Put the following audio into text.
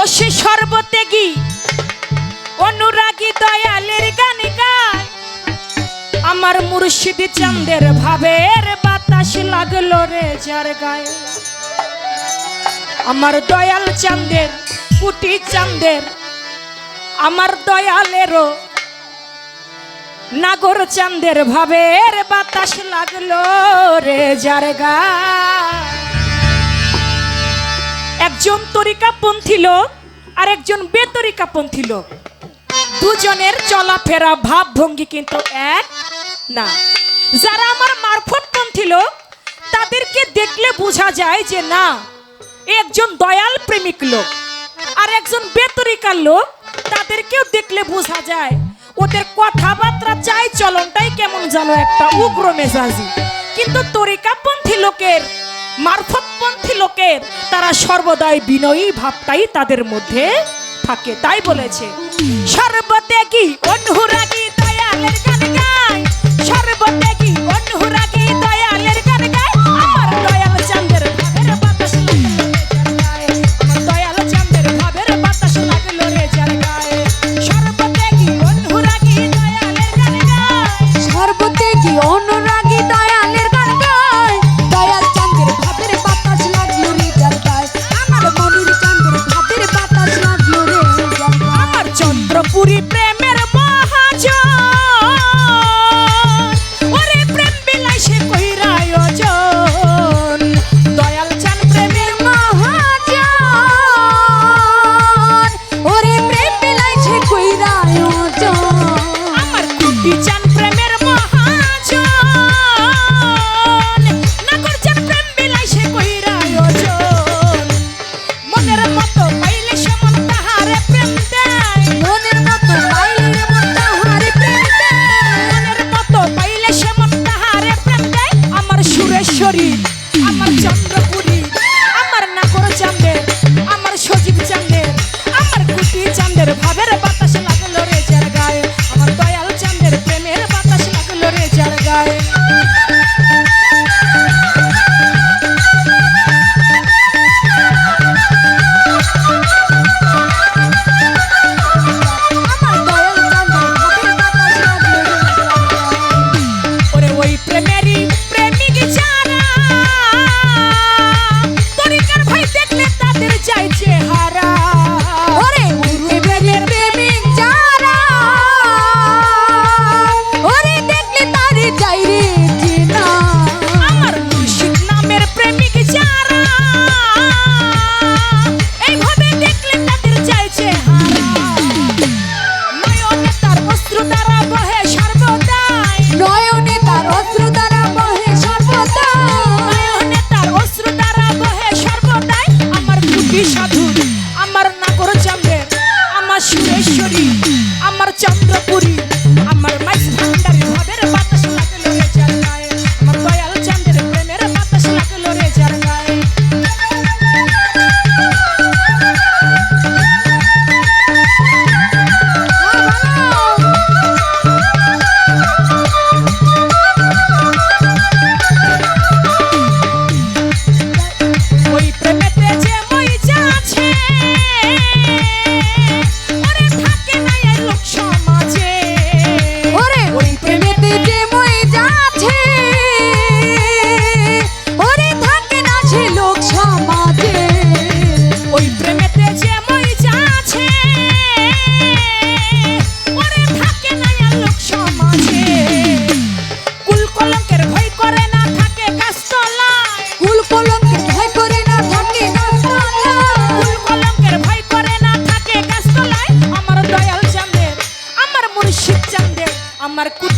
ও সে সর্বত্যাগী। অনুরাগী দয়ালের গান গায় আমার মুর্শিদ চান্দের ভাবের বাতাস লাগল রে যার গায়ে। আমার দয়াল চান্দের কুটি চান্দের আমার দয়ালেরও নাগর চান্দের ভাবের বাতাস লাগল রে যার গায়ে। একজন তরিকাপন্থী লোক আর একজন বেতরিকাপন্থী লোক। দুজনের চলাফেরা ভাব ভঙ্গি কিন্তু এক না। যারা আমার মারফতপন্থী লোক, তাদেরকে দেখলে বোঝা যায় যে না একজন দয়াল প্রেমিক লোক আর একজন বেতরিকার লোক, তাদেরকেও দেখলে বোঝা যায় ওদের কথাবার্তা চাই চলনটাই কেমন জানো একটা উগ্র মেজাজি। কিন্তু তরিকাপন্থী লোকের মারফতপন্থী লোকের তারা সর্বদাই বিনয়ী ভাবটাই তাদের মধ্যে থাকে। তাই বলেছে সর্বত্যাগী অনুরাগী আমার